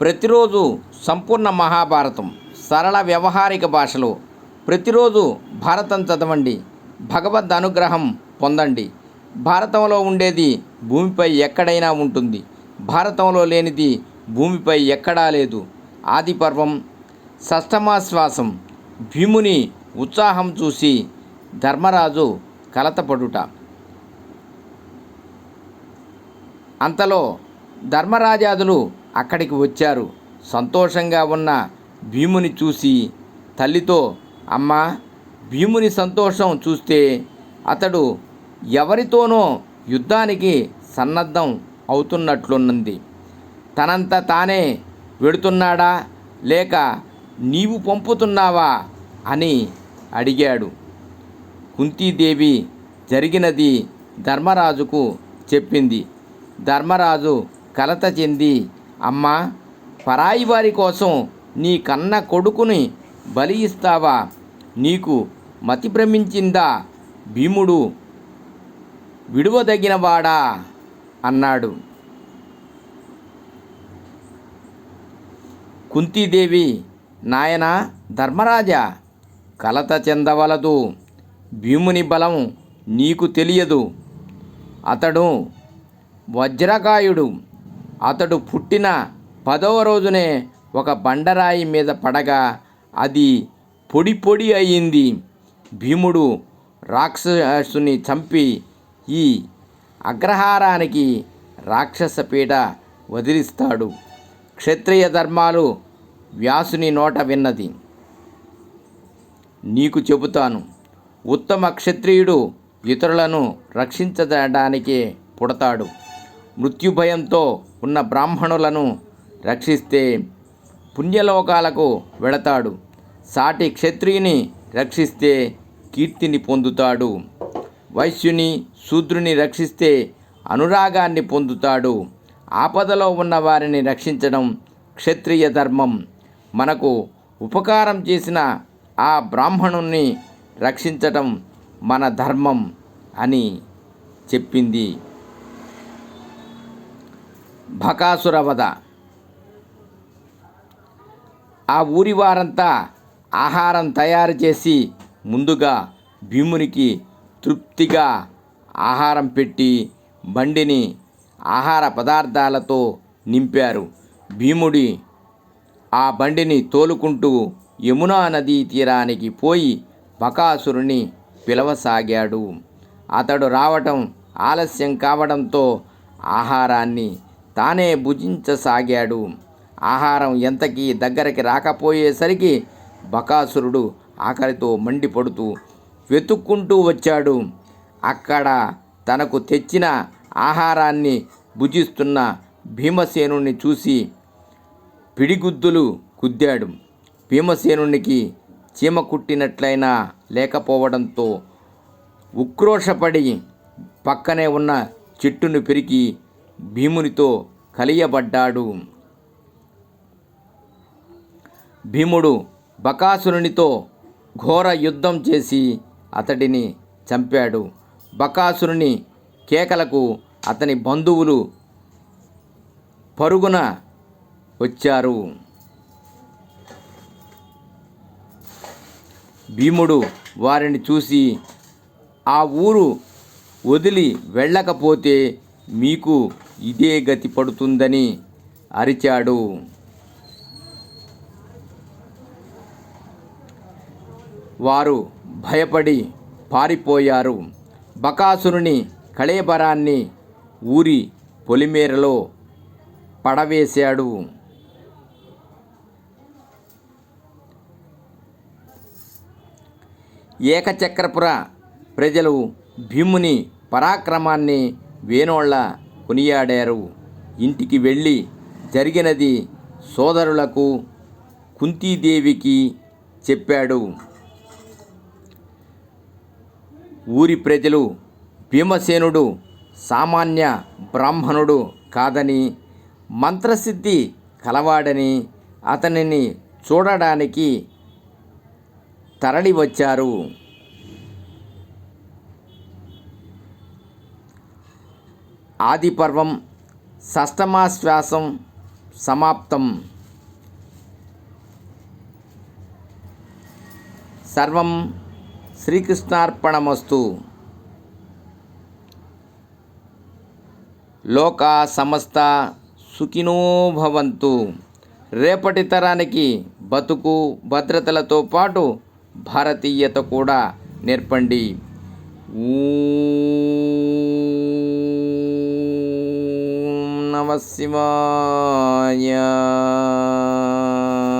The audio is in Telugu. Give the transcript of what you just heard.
ప్రతిరోజు సంపూర్ణ మహాభారతం సరళ వ్యవహారిక భాషలో. ప్రతిరోజు భారతం చదవండి భగవద్ అనుగ్రహం పొందండి. భారతంలో ఉండేది భూమిపై ఎక్కడైనా ఉంటుంది. భారతంలో లేనిది భూమిపై ఎక్కడా లేదు. ఆది పర్వం షష్టమాశ్వాసం భీముని ఉత్సాహం చూసి ధర్మరాజు కలతపడుట. అంతలో ధర్మరాజాదులు అక్కడికి వచ్చారు. సంతోషంగా ఉన్న భీముని చూసి తల్లితో అమ్మా భీముని సంతోషం చూస్తే అతడు ఎవరితోనో యుద్ధానికి సన్నద్ధం అవుతున్నట్లున్నది తనంత తానే వెడుతున్నాడా? లేక నీవు పంపుతున్నావా? అని అడిగాడు. కుంతీదేవి జరిగినది ధర్మరాజుకు చెప్పింది. ధర్మరాజు కలత చెంది అమ్మా పరాయి వారి కోసం నీ కన్న కొడుకుని బలి ఇస్తావా? నీకు మతి భ్రమించిందా? భీముడు విడువదగినవాడా? అన్నాడు. కుంతీదేవి నాయన ధర్మరాజా కలత చెందవలదు. భీముని బలం నీకు తెలియదు. అతడు వజ్రకాయుడు అతడు పుట్టిన పదవ రోజునే ఒక బండరాయి మీద పడగా అది పొడి పొడి అయింది. భీముడు రాక్షసుని చంపి ఈ అగ్రహారానికి రాక్షస పీట వదిలిస్తాడు. క్షత్రియ ధర్మాలు వ్యాసుని నోట విన్నది. నీకు చెబుతాను ఉత్తమ క్షత్రియుడు ఇతరులను రక్షించడానికే పుడతాడు. మృత్యుభయంతో ఉన్న బ్రాహ్మణులను రక్షిస్తే పుణ్యలోకాలకు వెళతాడు. సాటి క్షత్రియుని రక్షిస్తే కీర్తిని పొందుతాడు. వైశ్యుని శూద్రుని రక్షిస్తే అనురాగాన్ని పొందుతాడు. ఆపదలో ఉన్న వారిని రక్షించడం క్షత్రియ ధర్మం. మనకు ఉపకారం చేసిన ఆ బ్రాహ్మణుణ్ణి రక్షించటం మన ధర్మం అని చెప్పింది. బకాసురవధ ఆ ఊరి వారంతా ఆహారం తయారు చేసి ముందుగా భీమునికి తృప్తిగా ఆహారం పెట్టి బండిని ఆహార పదార్థాలతో నింపారు. భీముడి ఆ బండిని తోలుకుంటూ యమునా నదీ తీరానికి పోయి బకాసురుని పిలవసాగాడు. అతడు రావటం ఆలస్యం కావడంతో ఆహారాన్ని తానే భుజించసాగాడు. ఆహారం ఎంతకీ దగ్గరికి రాకపోయేసరికి బకాసురుడు ఆకలితో మండిపడుతూ వెతుక్కుంటూ వచ్చాడు. అక్కడ తనకు తెచ్చిన ఆహారాన్ని భుజిస్తున్న భీమసేనుణ్ణి చూసి పిడిగుద్దులు గుద్దాడు భీమసేనునికి చీమ కుట్టినట్లయినా లేకపోవడంతో ఉక్రోషపడి పక్కనే ఉన్న చెట్టును పెరికి భీమునితో కలియబడ్డాడు. భీముడు బకాసురునితో ఘోర యుద్ధం చేసి అతడిని చంపాడు. బకాసురుని కేకలకు అతని బంధువులు పరుగున వచ్చారు. భీముడు వారిని చూసి ఆ ఊరు వదిలి వెళ్ళకపోతే మీకు ఇదే గతి పడుతుందని అరిచాడు. వారు భయపడి పారిపోయారు. బకాసురుని కళేబరాన్ని ఊరి పొలిమేరలో పడవేశాడు. ఏకచక్రపుర ప్రజలు భీముని పరాక్రమాన్ని వేణోళ్ళ కొనియాడారు. ఇంటికి వెళ్ళి జరిగినది సోదరులకు కుంతీదేవికి చెప్పాడు. ఊరి ప్రజలు భీమసేనుడు సామాన్య బ్రాహ్మణుడు కాదని మంత్రసిద్ధి కలవాడని అతనిని చూడడానికి తరలి ఆదిపర్వం షష్టమాశ్వాసం సమాప్తం. సర్వం శ్రీకృష్ణార్పణమస్తు. లోక సమస్త సుఖినో భవంతు. రేపటి తరానికి బతుకు భద్రతలతో పాటు భారతీయత కూడా నేర్పండి. マッシマーニャー。